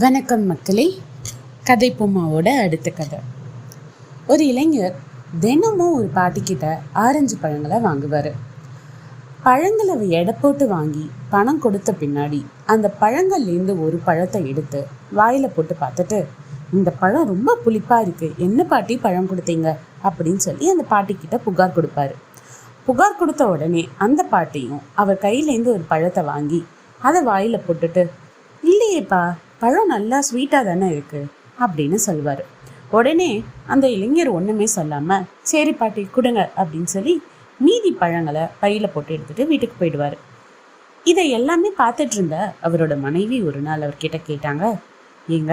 வணக்கம் மக்களே. கதை பொம்மாவோட அடுத்த கதை. ஒரு இளைஞர் தினமும் ஒரு பாட்டிக்கிட்ட ஆரஞ்சு பழங்களை வாங்குவார். பழங்களை அவ எடை போட்டு வாங்கி பணம் கொடுத்த பின்னாடி அந்த பழங்கள்லேருந்து ஒரு பழத்தை எடுத்து வாயில் போட்டு பார்த்துட்டு இந்த பழம் ரொம்ப புளிப்பாக இருக்குது என்ன பாட்டி பழம் கொடுத்தீங்க? அப்படின்னு சொல்லி அந்த பாட்டிக்கிட்ட புகார் கொடுப்பாரு. புகார் கொடுத்த உடனே அந்த பாட்டியும் அவர் கையிலேருந்து ஒரு பழத்தை வாங்கி அதை வாயில் போட்டுட்டு இல்லையேப்பா பழம் நல்லா ஸ்வீட்டாக தானே இருக்குது அப்படின்னு சொல்லுவார். உடனே அந்த இளைஞர் ஒன்றுமே சொல்லாமல் சரி பாட்டி கொடுங்க அப்படின்னு சொல்லி மீதி பழங்களை பையில் போட்டு எடுத்துகிட்டு வீட்டுக்கு போயிடுவார். இதை எல்லாமே பார்த்துட்டு இருந்த அவரோட மனைவி ஒரு நாள் அவர்கிட்ட கேட்டாங்க ஏங்க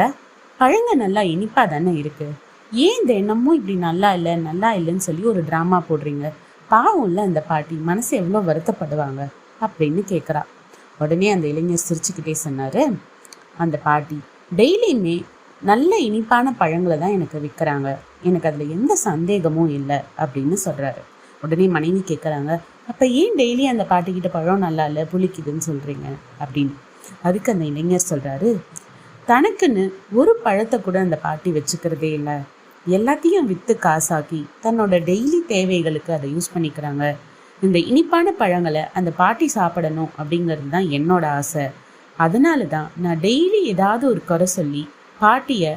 பழங்க நல்லா இனிப்பாக தானே இருக்குது ஏன் தினமும் இப்படி நல்லா இல்லை நல்லா இல்லைன்னு சொல்லி ஒரு ட்ராமா போடுறீங்க? பாவம்ல அந்த பாட்டி மனசு எவ்வளோ வருத்தப்படுவாங்க? அப்படின்னு கேட்குறா உடனே அந்த இளைஞர் சிரிச்சுக்கிட்டே சொன்னார் அந்த பாட்டி. டெய்லியுமே நல்ல இனிப்பான பழங்களை தான் எனக்கு விற்கிறாங்க. எனக்கு அதில் எந்த சந்தேகமும் இல்லை அப்படின்னு சொல்கிறாரு உடனே மனைவி கேட்குறாங்க அப்போ ஏன் டெய்லி அந்த பாட்டிக்கிட்ட பழம் நல்லா இல்லை புளிக்குதுன்னு சொல்கிறீங்க அப்படின்னு. அதுக்கு அந்த இளைஞர் சொல்கிறாரு தனக்குன்னு ஒரு பழத்தை கூட அந்த பாட்டி வச்சுக்கிறதே இல்லை. எல்லாத்தையும் விற்று காசாக்கி தன்னோட டெய்லி தேவைகளுக்கு அதை யூஸ் பண்ணிக்கிறாங்க. இந்த இனிப்பான பழங்களை அந்த பாட்டி சாப்பிடணும் அப்படிங்கிறது தான் என்னோட ஆசை. அதனால தான் நான் டெய்லி ஏதாவது ஒரு குறை சொல்லி பாட்டியை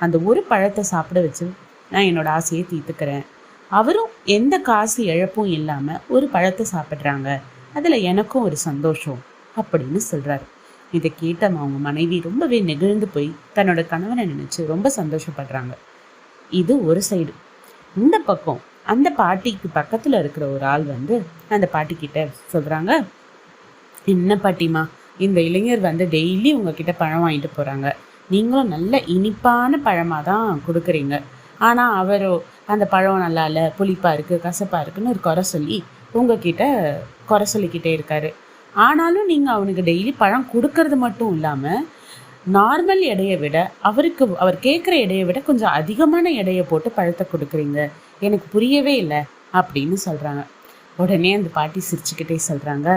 அந்த ஒரு பழத்தை சாப்பிட வச்சு நான் என்னோட ஆசையை தீர்த்துக்கிறேன். அவரும் எந்த காசு இழப்பும் இல்லாமல் ஒரு பழத்தை சாப்பிட்றாங்க. அதில் எனக்கும் ஒரு சந்தோஷம் அப்படின்னு சொல்கிறாரு இதை கேட்ட அவங்க மனைவி ரொம்பவே நெகிழ்ந்து போய் தன்னோட கணவனை நினச்சி ரொம்ப சந்தோஷப்படுறாங்க. இது ஒரு சைடு இந்த பக்கம் அந்த பாட்டிக்கு பக்கத்தில் இருக்கிற ஒரு ஆள் வந்து அந்த பாட்டிக்கிட்ட சொல்கிறாங்க என்ன பாட்டிமா இந்த இளைஞர் வந்து டெய்லி உங்ககிட்ட பழம் வாங்கிட்டு போகிறாங்க நீங்களும் நல்ல இனிப்பான பழமாக தான் கொடுக்குறீங்க. ஆனால் அவரோ அந்த பழம் நல்லா இல்லை புளிப்பாக இருக்குது கசப்பாக இருக்குன்னு ஒரு குறை சொல்லி உங்ககிட்ட குறை சொல்லிக்கிட்டே இருக்காரு. ஆனாலும் நீங்கள் அவனுக்கு டெய்லி பழம் கொடுக்கறது மட்டும் இல்லாமல் நார்மல் எடையை விட அவருக்கு அவர் கேட்குற எடையை விட கொஞ்சம் அதிகமான எடையை போட்டு பழத்தை கொடுக்குறீங்க. எனக்கு புரியவே இல்லை அப்படின்னு சொல்கிறாங்க உடனே அந்த பாட்டி சிரிச்சுக்கிட்டே சொல்கிறாங்க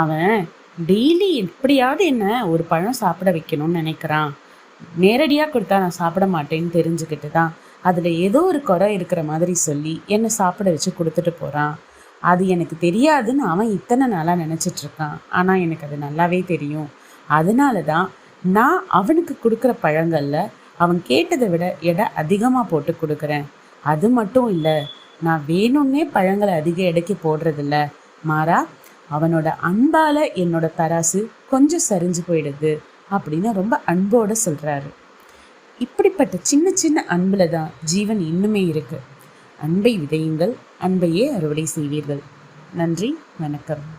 அவன் டெய்லி எப்படியாவது என்ன ஒரு பழம் சாப்பிட வைக்கணும்னு நினைக்கிறான். நேரடியாக கொடுத்தா நான் சாப்பிட மாட்டேன்னு தெரிஞ்சுக்கிட்டு தான் அதில் ஏதோ ஒரு குறை இருக்கிற மாதிரி சொல்லி என்னை சாப்பிட வச்சு கொடுத்துட்டு போகிறான் அது எனக்கு தெரியாதுன்னு அவன் இத்தனை நாளாக நினச்சிட்ருக்கான் ஆனால் எனக்கு அது நல்லாவே தெரியும். அதனால தான் நான் அவனுக்கு கொடுக்குற பழங்களில் அவன் கேட்டதை விட எடை அதிகமாக போட்டு கொடுக்குறேன். அது மட்டும் இல்லை நான் வேணும்னே பழங்களை அதிக எடைக்கு போடுறதில்ல. மாறா அவனோட அன்பால என்னோட தராசு கொஞ்சம் சரிஞ்சு போயிடுது அப்படின்னு ரொம்ப அன்போட சொல்கிறாரு இப்படிப்பட்ட சின்ன சின்ன அன்பில் தான் ஜீவன் இன்னுமே இருக்கு. அன்பை விதையுங்கள் அன்பையே அறுவடை செய்வீர்கள். நன்றி வணக்கம்.